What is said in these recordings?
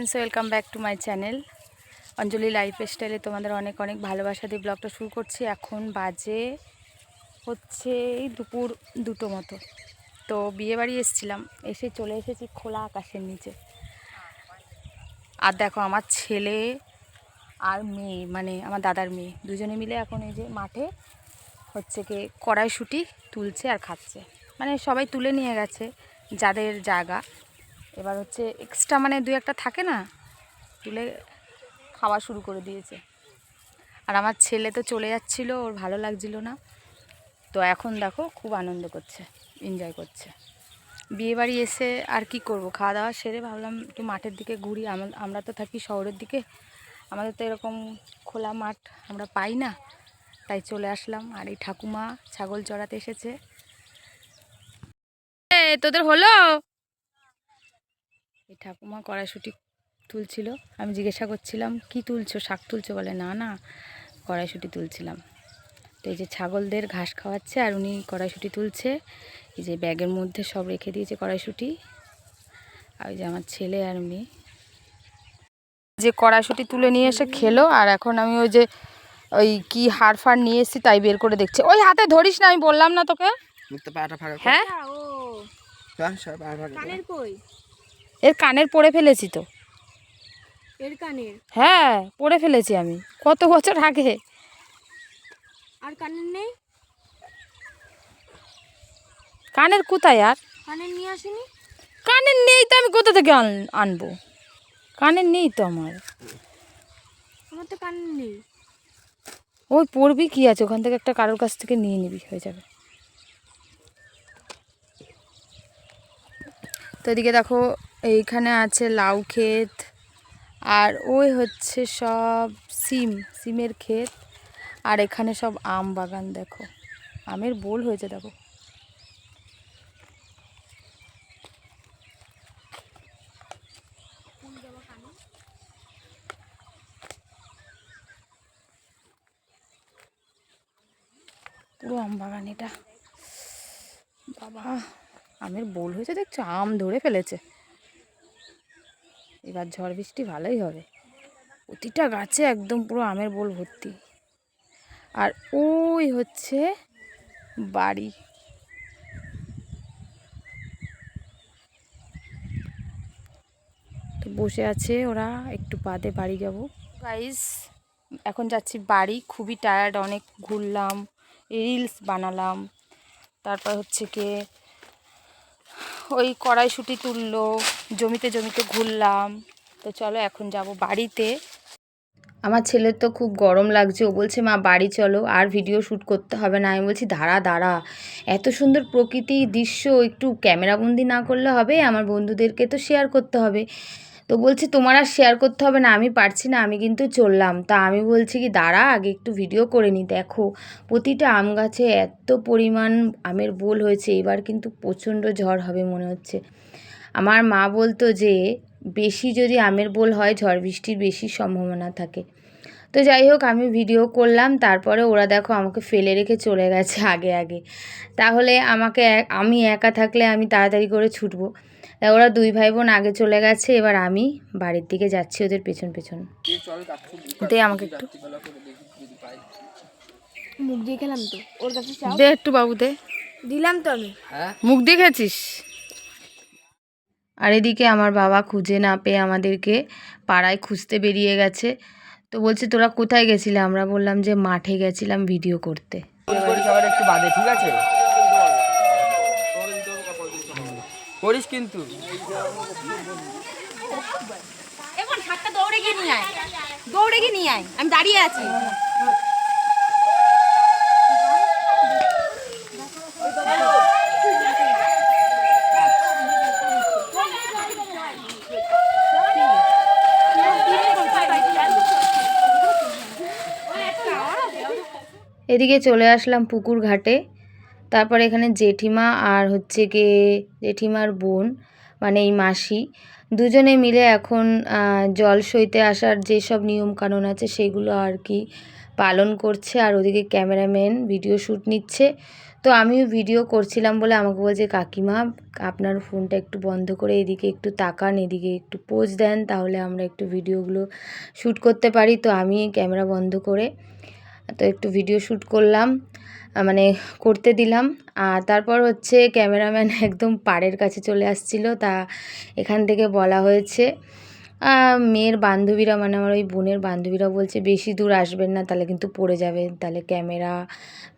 Friends welcome back to my channel Anjali life স্টাইলে তোমাদের অনেক অনেক ভালোবাসা দিয়ে ব্লগটা শুরু করছি। এখন বাজে হচ্ছে এই দুপুর দুটো মতো। তো বিয়ে বাড়ি এসেছিলাম, এসে চলে এসেছি খোলা আকাশের নিচে। আর দেখো আমার ছেলে আর মেয়ে মানে আমার দাদার মেয়ে, দুজনে মিলে এখন এই যে মাঠে হচ্ছে কি কড়াইশুঁটি তুলছে আর খাচ্ছে। মানে সবাই তুলে নিয়ে গেছে যাদের জায়গা। এবার হচ্ছে এক্সট্রা মানে দুই একটা থাকে না, তুলে খাওয়া শুরু করে দিয়েছে। আর আমার ছেলে তো চলে যাচ্ছিল, ওর ভালো লাগছিল না। তো এখন দেখো খুব আনন্দ করছে এনজয় করছে। বিয়ে বাড়ি এসে আর কি করব, খাওয়া দাওয়া সেরে ভাবলাম একটু মাঠের দিকে ঘুরি। আমরা তো থাকি শহরের দিকে, আমাদের তো এরকম খোলা মাঠ আমরা পাই না, তাই চলে আসলাম। আর এই ঠাকুমা ছাগল চড়াতে এসেছে। তোদের হলো? এই ঠাকুমা কড়াইশুটি তুলছিল। আমি জিজ্ঞাসা করছিলাম কি তুলছো? শাক তুলছো? বলে না না কড়াইশুটি তুলছিলাম। তো এই যে ছাগলদের ঘাস খাওয়াচ্ছে আর উনি কড়াইশুটি তুলছে। এই যে ব্যাগের মধ্যে সব রেখে দিয়েছে কড়াইশুটি। আর ওই যে আমার ছেলে আর মেয়ে। যে কড়াইশুটি তুলে নিয়ে এসে খেলো আর এখন আমি ওই যে ওই কি হাড় ফাড় নিয়ে এসেছি তাই বের করে দেখছি। ওই হাতে ধরিস না আমি বললাম না তোকে। ফাঁকা কর। হ্যাঁ? এর কানের পড়ে ফেলেছি তো। এর কানের? হ্যাঁ পড়ে ফেলেছি আমি কত বছর আগে। আর কানের নেই? কানের কোথায় আর? কানের নিয়ে আসেনি? কানের নেই তো আমি কোথা থেকে আন- আনব? কানের নেই তো আমার। আমার তো কানের নেই। ওই পড়বি কি আছে ওখান থেকে একটা কারোর কাছ থেকে নিয়ে নিবি হয়ে যাবে। তো এদিকে দেখো এইখানে আছে লাউ ক্ষেত আর ওই হচ্ছে সব সিম, সিমের ক্ষেত। আর এখানে সব আম বাগান, দেখো। আমের বোল হয়েছে, দেখো। পুরো আম বাগান এটা। বাবা, আমের বোল হয়েছে, দেখছ? আম ধরে ফেলেছে। এবার ঝড় বৃষ্টি ভালোই হবে। প্রতিটা গাছে একদম পুরো আমের বোল ভর্তি। আর ওই হচ্ছে বাড়ি। তো বসে আছে ওরা, একটু বাদে বাড়ি যাব। গাইস এখন যাচ্ছি বাড়ি, খুবই টায়ার্ড অনেক ঘুরলাম রিলস বানালাম। তারপর হচ্ছে কি ওই কড়াইশুটি তুললো, জমিতে জমিতে ঘুরলাম। তো চলো এখন যাব বাড়িতে। আমার ছেলের তো খুব গরম লাগছে, ও বলছে, মা, বাড়ি চলো, আর ভিডিও শ্যুট করতে হবে না। আমি বলছি, দাঁড়া দাঁড়া। এত সুন্দর প্রকৃতি দৃশ্য, একটু ক্যামেরাবন্দি না করলে হবে? আমার বন্ধুদেরকে তো শেয়ার করতে হবে। তো বলছে, তোমার আর শেয়ার করতে হবে না, আমি পারছি না, আমি কিন্তু চললাম। তা আমি বলছি কি, দাঁড়া, আগে একটু ভিডিও করে নি, দেখো। প্রতিটা আম গাছে এত পরিমাণ আমের বোল হয়েছে, এবার কিন্তু প্রচণ্ড ঝড় হবে মনে হচ্ছে। আমার মা বলতো যে, বেশি যদি আমের বোল হয়, ঝড় বৃষ্টির বেশি সম্ভাবনা থাকে। তো যাই হোক, আমি ভিডিও করলাম, তারপরে ওরা দেখো আমাকে ফেলে রেখে চলে গেছে আগে আগে। তাহলে আমাকে আমি একা থাকলে আমি তাড়াতাড়ি করে ছুটবো। ওরা দুই ভাই বোন আগে চলে গেছে এবার আমি বাড়ির দিকে যাচ্ছি ওদের পেছন পেছন। দে আমাকে একটু। মুখ দিয়ে খেলাম তো। ওর কাছে দে একটু বাবু দে। দিলাম তো আমি। হ্যাঁ? মুখ দেখেছিস আর এদিকে আমার বাবা খুঁজে না পেয়ে আমাদেরকে পাড়ায় খুঁজতে বেরিয়ে গেছে। তো বলছে তোরা কোথায় গেছিলে? আমরা বললাম যে মাঠে গেছিলাম ভিডিও করতে। সবার একটু বাদে ঠিক আছে? করিস কিন্তু। এখন দৌড়ে গিয়ে নিয়ে আয়। দৌড়ে গিয়ে নিয়ে আয়। আমি দাঁড়িয়ে আছি। এদিকে চলে আসলাম পুকুর ঘাটে। তারপর এখানে জেঠিমা আর হচ্ছে গিয়ে জেঠিমার বোন মানে এই মাসি, দুজনে মিলে এখন জল সইতে আসার যেসব নিয়মকানুন আছে সেগুলো আর কি পালন করছে। আর ওদিকে ক্যামেরাম্যান ভিডিও শ্যুট নিচ্ছে। তো আমিও ভিডিও করছিলাম বলে আমাকে বলছে, কাকিমা, আপনার ফোনটা একটু বন্ধ করে এদিকে একটু তাকান, এদিকে একটু পোজ দেন, তাহলে আমরা একটু ভিডিওগুলো শ্যুট করতে পারি। তো আমি ক্যামেরা বন্ধ করে তো একটু ভিডিও শ্যুট করলাম। মানে করতে দিলাম। আর তারপর হচ্ছে ক্যামেরাম্যান একদম পাড়ের কাছে চলে আসছিল। তা এখান থেকে বলা হয়েছে মেয়ের বান্ধবীরা মানে আমার ওই বোনের বান্ধবীরা বলছে, বেশি দূর আসবেন না, তাহলে কিন্তু পড়ে যাবে। তাহলে ক্যামেরা,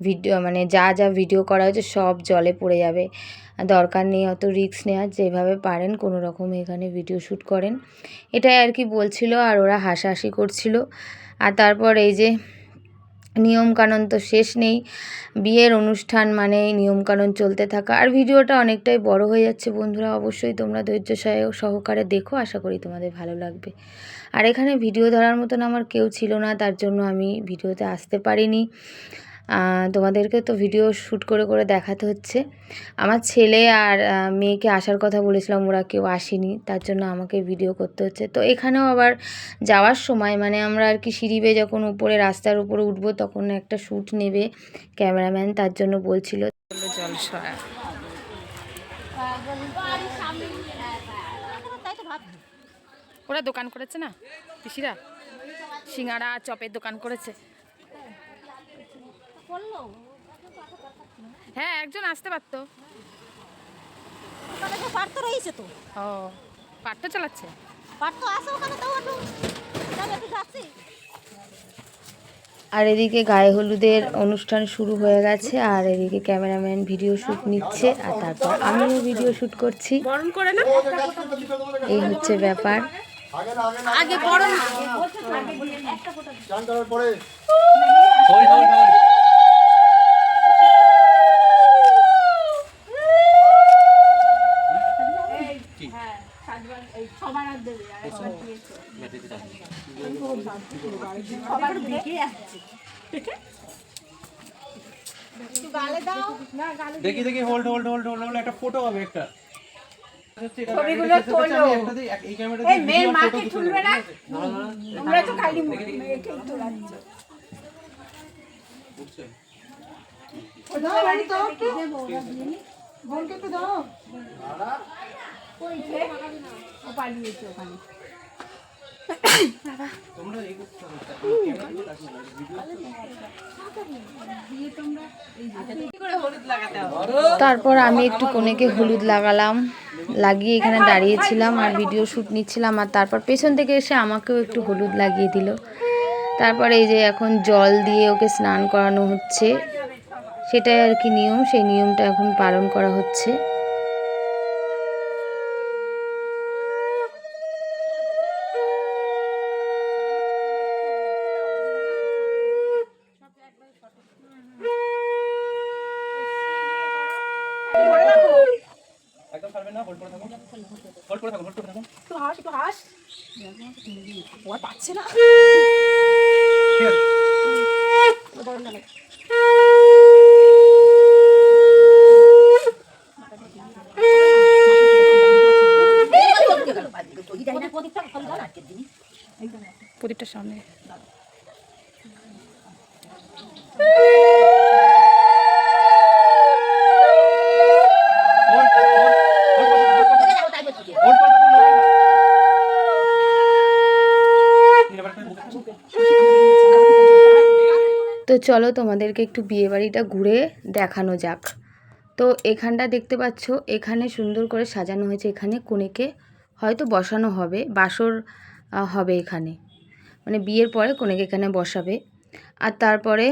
ভিডিও মানে যা যা ভিডিও করা হয়েছে সব জলে পড়ে যাবে। দরকার নেই অত রিস্ক নেওয়ার, যেভাবে পারেন কোনো রকম এখানে ভিডিও শ্যুট করেন। এটাই আর কি বলছিল, আর ওরা হাসাহাসি করছিল। আর তারপর এই যে নিয়মকানুন তো শেষ নেই। বিয়ের অনুষ্ঠান মানে নিয়মকানুন চলতে থাকা। আর ভিডিওটা অনেকটাই বড় হয়ে যাচ্ছে বন্ধুরা। অবশ্যই তোমরা ধৈর্য সহ- সহকারে দেখো। আশা করি তোমাদের ভালো লাগবে। আর এখানে ভিডিও ধরার মতন আমার কেউ ছিল না। তার জন্য আমি ভিডিওতে আসতে পারিনি। তোমাদেরকে তো ভিডিও শ্যুট করে করে দেখাতে হচ্ছে। আমার ছেলে আর মেয়েকে আসার কথা বলেছিলাম, ওরা কেউ আসেনি, তার জন্য আমাকে ভিডিও করতে হচ্ছে। তো এখানেও আবার যাওয়ার সময় মানে আমরা আর কি সিঁড়ি বেয়ে যখন উপরে, রাস্তার উপরে উঠবো, তখন একটা শ্যুট নেবে ক্যামেরাম্যান তার জন্য বলছিল। ওরা দোকান করেছে না? পিসিরা? সিঙ্গাড়া চপের দোকান করেছে। হ্যাঁ একজন আসতে পারতো। ওখানে তো পার তো রয়েছে তো। ও পাটটা চালাচ্ছে? পার তো আছে ওখানে তো একটু একটু যাচ্ছি আর এদিকে গায়ে হলুদের অনুষ্ঠান শুরু হয়ে গেছে আর এদিকে ক্যামেরাম্যান ভিডিও শ্যুট নিচ্ছে আর তারপর আমিও ভিডিও শ্যুট করছি। এই হচ্ছে ব্যাপার। আগে বড় চান করার পরে গালে দাও দেখি দেখি hold hold hold hold hold একটা ফটো হবে একটা ছবিগুলো তোলো এই মেয়ের মাকে তুলবে না আমরা তো খালি মেয়েকেই তোলাচ্ছ দাও বাড়ি দাও একটু বোনকে একটু দাও ও পালিয়েছে ওখানে। তারপর আমি একটু কোনেকে হলুদ লাগালাম, লাগিয়ে এখানে দাঁড়িয়েছিলাম আর ভিডিও শ্যুট নিচ্ছিলাম আর তারপর পেছন থেকে এসে আমাকেও একটু হলুদ লাগিয়ে দিল। তারপর এই যে এখন জল দিয়ে ওকে স্নান করানো হচ্ছে, সেটাই আর কি নিয়ম, সেই নিয়মটা এখন পালন করা হচ্ছে একদম পারবেন না হোল্ড করে থাকুন হোল্ড করে থাকুন হোল্ড করে থাকুন একটু হাস একটু হাস ও আর পাচ্ছে না প্রদীপটার সামনে হোল্ড হোল্ড হোল্ড করে থাকুন হোল্ড করে থাকুন হোল্ড করে থাকুন এবার তুমি বুকে তো চলো তোমাদেরকে একটু বিয়েবাড়িটা ঘুরে দেখানো যাক। তো এখানটা দেখতে পাচ্ছ এখানে সুন্দর করে সাজানো হয়েছে এখানে কনেকে হয়তো বসানো হবে বাসর হবে এখানে। মানে বিয়ের পরে কনেকে এখানে বসাবে। আর তারপরে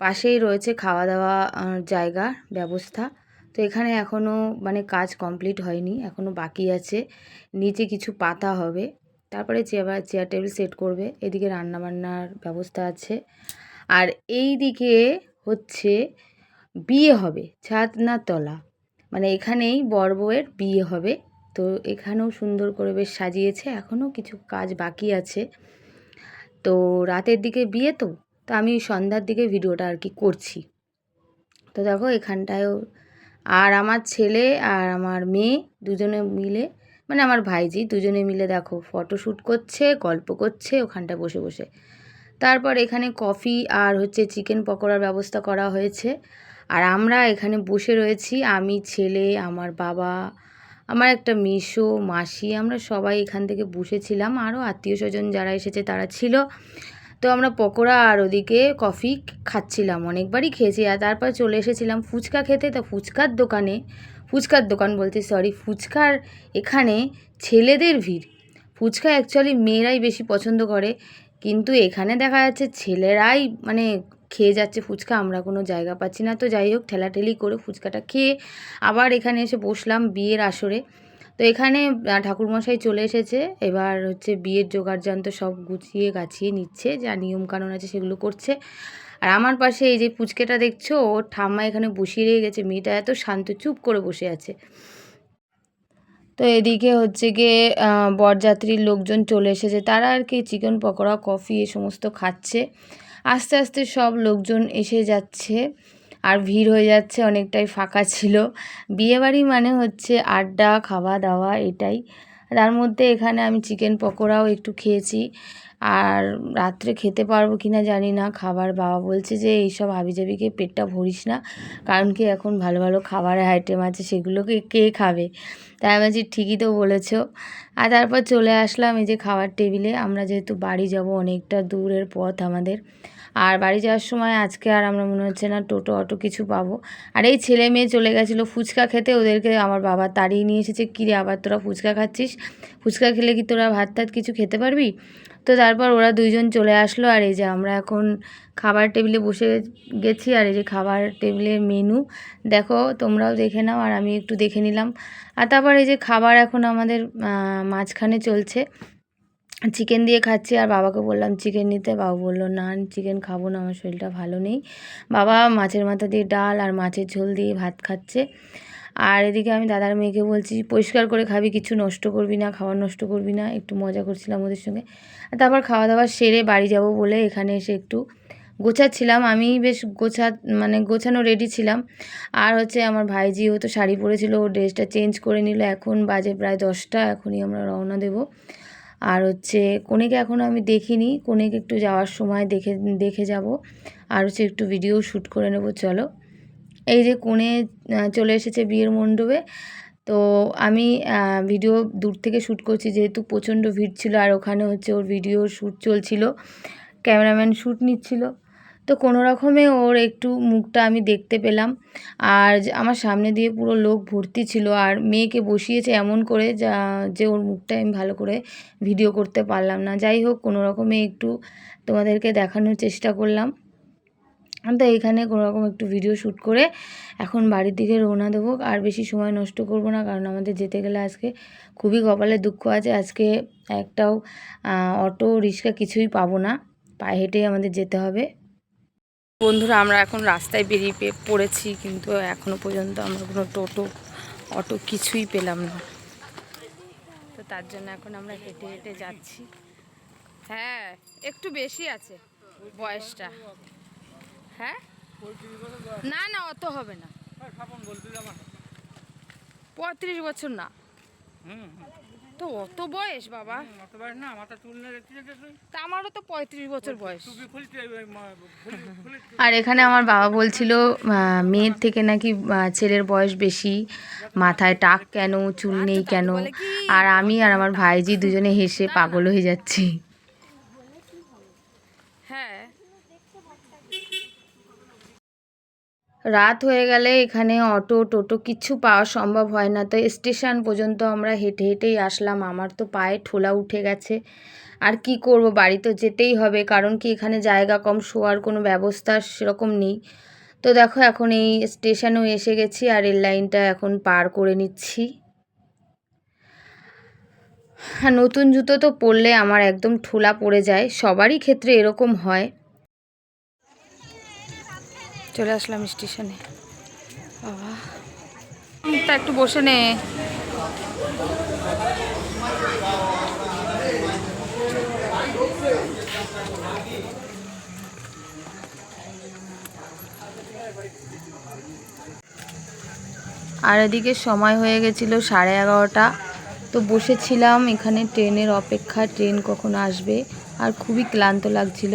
পাশেই রয়েছে খাওয়া দাওয়া আহ, জায়গা ব্যবস্থা। তো এখানে এখনও মানে কাজ কমপ্লিট হয়নি এখনও বাকি আছে। নিচে কিছু পাতা হবে। তারপরে চেয়ার চেয়ার টেবিল সেট করবে এদিকে রান্নাবান্নার ব্যবস্থা আছে। আর এই দিকে হচ্ছে বিয়ে হবে ছাদ না তলা মানে এখানেই বর বউয়ের বিয়ে হবে। তো এখানেও সুন্দর করে বেশ সাজিয়েছে, এখনও কিছু কাজ বাকি আছে। তো রাতের দিকে বিয়ে তো তো আমি সন্ধ্যার দিকে ভিডিওটা আর কি করছি। তো দেখো এখানটায়ও, আর আমার ছেলে আর আমার মেয়ে দুজনে মিলে মানে আমার ভাইজি দুজনে মিলে দেখো ফটো শ্যুট করছে, গল্প করছে, ওখানটায় বসে বসে। তারপর এখানে কফি আর হচ্ছে চিকেন পকোড়ার ব্যবস্থা করা হয়েছে। আর আমরা এখানে বসে রয়েছি। আমি, ছেলে, আমার বাবা, আমার একটা মেসো মাসি, আমরা সবাই এখান থেকে বসেছিলাম। আরও আত্মীয় স্বজন যারা এসেছে তারা ছিল। তো আমরা পকোড়া আর ওদিকে কফি খাচ্ছিলাম, অনেকবারই খেয়েছি। আর তারপর চলে এসেছিলাম ফুচকা খেতে। তো ফুচকার দোকানে, ফুচকার দোকান বলতে সরি ফুচকার এখানে ছেলেদের ভিড়। ফুচকা অ্যাকচুয়ালি মেয়েরাই বেশি পছন্দ করে। কিন্তু এখানে দেখা যাচ্ছে ছেলেরাই মানে খেয়ে যাচ্ছে ফুচকা, আমরা কোনো জায়গা পাচ্ছি না। তো যাই হোক, ঠেলাঠেলি করে ফুচকাটা খেয়ে আবার এখানে এসে বসলাম বিয়ের আসরে। তো এখানে ঠাকুরমশাই চলে এসেছে। এবার হচ্ছে বিয়ের জোগাড় জোগাড়যন্ত্র সব গুছিয়ে গাছিয়ে নিচ্ছে, যা নিয়মকানুন আছে সেগুলো করছে। আর আমার পাশে এই যে পুচকেটা দেখছ, ওর ঠাম্মা এখানে বসিয়ে রেখে গেছে। মেয়েটা এত শান্ত, চুপ করে বসে আছে। তো এদিকে হচ্ছে গিয়ে বরযাত্রীর লোকজন চলে এসেছে। তারা আর কি চিকেন, পকোড়া, কফি এ সমস্ত খাচ্ছে। আস্তে আস্তে সব লোকজন এসে যাচ্ছে আর ভিড় হয়ে যাচ্ছে, অনেকটাই ফাঁকা ছিল। বিয়েবাড়ি মানে হচ্ছে আড্ডা, খাওয়া দাওয়া এটাই। তার মধ্যে এখানে আমি চিকেন পকোড়াও একটু খেয়েছি। আর রাত্রে খেতে পারব কি না জানি না। খাবার বাবা বলছে যে, এইসব হাবিজাবিকে পেটটা ভরিস না। কারণ কি এখন ভালো ভালো খাবারের আইটেম আছে, সেগুলোকে কে খাবে? তাই আমি ঠিকই তো বলেছ। আর তারপর চলে আসলাম এই যে খাবার টেবিলে। আমরা যেহেতু বাড়ি যাব, অনেকটা দূরের পথ আমাদের। আর বাড়ি যাওয়ার সময় আজকে আর আমরা মনে হচ্ছে না টোটো, অটো কিছু পাবো। আর এই ছেলে মেয়ে চলে গেছিল ফুচকা খেতে, ওদেরকে আমার বাবা তাড়িয়ে নিয়ে এসেছে কিরে আবার তোরা ফুচকা খাচ্ছিস? ফুচকা খেলে কি তোরা ভাত টাত কিছু খেতে পারবি? তো তারপর ওরা দুইজন চলে আসলো, আর এই যে আমরা এখন খাবার টেবিলে বসে গেছি, আর এই যে খাবার টেবিলের মেনু। দেখো, তোমরাও দেখে নাও, আর আমি একটু দেখে নিলাম। আর তারপর এই যে খাবার এখন আমাদের মাঝখানে চলছে। চিকেন দিয়ে খাচ্ছি আর বাবাকে বললাম চিকেন নিতে? বাবা বলল, না চিকেন খাব না, আমার শরীরটা ভালো নেই। বাবা মাছের মাথা দিয়ে ডাল আর মাছের ঝোল দিয়ে ভাত খাচ্ছে। আর এদিকে আমি দাদার মেয়েকে বলছি, পরিষ্কার করে খাবি, কিছু নষ্ট করবি না, খাবার নষ্ট করবি না। একটু মজা করছিলাম ওদের সঙ্গে। তারপর খাওয়া দাওয়া সেরে বাড়ি যাব বলে এখানে এসে একটু গোছাচ্ছিলাম। আমি বেশ গোছা মানে গোছানো রেডি ছিলাম। আর হচ্ছে আমার ভাইজি, ও তো শাড়ি পরেছিল, ও ড্রেসটা চেঞ্জ করে নিল। এখন বাজে প্রায় দশটা, এখনই আমরা রওনা দেব। আর হচ্ছে কনেকে এখনও আমি দেখিনি, কনেকে একটু যাওয়ার সময় দেখে দেখে যাব। আর হচ্ছে একটু ভিডিও শ্যুট করে নেব, চলো। এই যে কনে চলে এসেছে বিয়ের মণ্ডপে। তো আমি ভিডিও দূর থেকে শ্যুট করছি, যেহেতু প্রচণ্ড ভিড় ছিল আর ওখানে হচ্ছে ওর ভিডিও শ্যুট চলছিল। ক্যামেরাম্যান শ্যুট নিচ্ছিল। তো কোনো রকমে ওর একটু মুখটা আমি দেখতে পেলাম। আর আমার সামনে দিয়ে পুরো লোক ভর্তি ছিল আর মেয়েকে বসিয়েছে এমন করে যা, যে ওর মুখটা আমি ভালো করে ভিডিও করতে পারলাম না। যাই হোক, কোনো রকমে একটু তোমাদেরকে দেখানোর চেষ্টা করলাম। তো এখানে কোনো রকম একটু ভিডিও শ্যুট করে এখন বাড়ির দিকে রওনা দেবো। আর বেশি সময় নষ্ট করব না, কারণ আমাদের যেতে গেলে আজকে খুবই কপালে দুঃখ আছে। আজকে একটাও অটো, রিক্সা কিছুই পাবো না। পায়ে হেঁটেই আমাদের যেতে হবে। বন্ধুরা আমরা এখন রাস্তায় বেরিয়ে পড়েছি কিন্তু এখনও পর্যন্ত আমরা কোনো টোটো অটো কিছুই পেলাম না। তো তার জন্য এখন আমরা হেঁটে হেঁটে যাচ্ছি। হ্যাঁ একটু বেশি আছে বয়সটা। হ্যাঁ? না না অত হবে না। পঁয়ত্রিশ বছর না। তো অত বয়স বাবা? না মাথা চুল না তা আমারও তো পঁয়ত্রিশ বছর বয়স। টুপি খুলতে খুলে আর এখানে আমার বাবা বলছিল মেয়ের থেকে নাকি ছেলের বয়স বেশি মাথায় টাক কেন চুল নেই কেন? আর আমি আর আমার ভাইজি দুজনে হেসে পাগল হয়ে যাচ্ছি হ্যাঁ রাত হয়ে গেলে এখানে অটো, টোটো কিচ্ছু পাওয়া সম্ভব হয় না। তো স্টেশন পর্যন্ত আমরা হেঁটে হেঁটেই আসলাম। আমার তো পায়ে ঠোলা উঠে গেছে। আর কি করব? বাড়ি তো যেতেই হবে। কারণ কি এখানে জায়গা কম, শোয়ার কোনো ব্যবস্থা সেরকম নেই। তো দেখো, এখন এই স্টেশনেও এসে গেছি আর রেল লাইনটা এখন পার করে নিচ্ছি। হ্যাঁ নতুন জুতো তো পরলে আমার একদম ঠোলা পড়ে যায়। সবারই ক্ষেত্রে এরকম হয়। চলে আসলাম স্টেশনে। বাবা। তা একটু বসে নে। আর এদিকে সময় হয়ে গেছিল সাড়ে এগারোটা। তো বসেছিলাম এখানে ট্রেনের অপেক্ষা ট্রেন কখন আসবে? আর খুবই ক্লান্ত লাগছিল।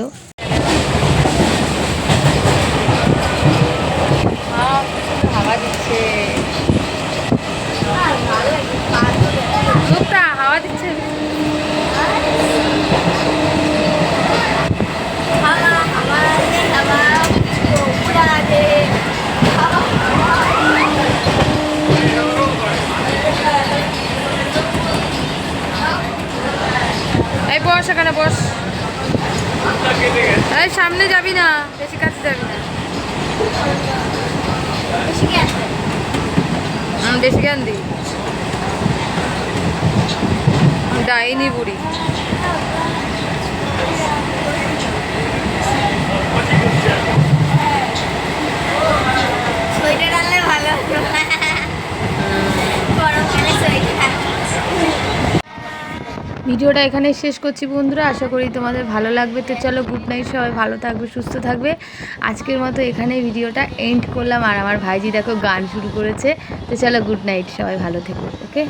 বস এখানে বস। এই সামনে যাবি না বেশি কাছে যাবি না। জ্ঞান দি। ডাইনি বুড়ি। ভালো। গরমকালে ভিডিওটা এখানে শেষ করছি বন্ধুরা, আশা করি তোমাদের ভালো লাগবে। তো চলো গুড নাইট সবাই, ভালো থাকবে, সুস্থ থাকবে। আজকের মতো এখানে ভিডিওটা এন্ড করলাম। আর আমার ভাইজি দেখো গান শুরু করেছে। তো চলো গুড নাইট সবাই, ভালো থেকো ওকে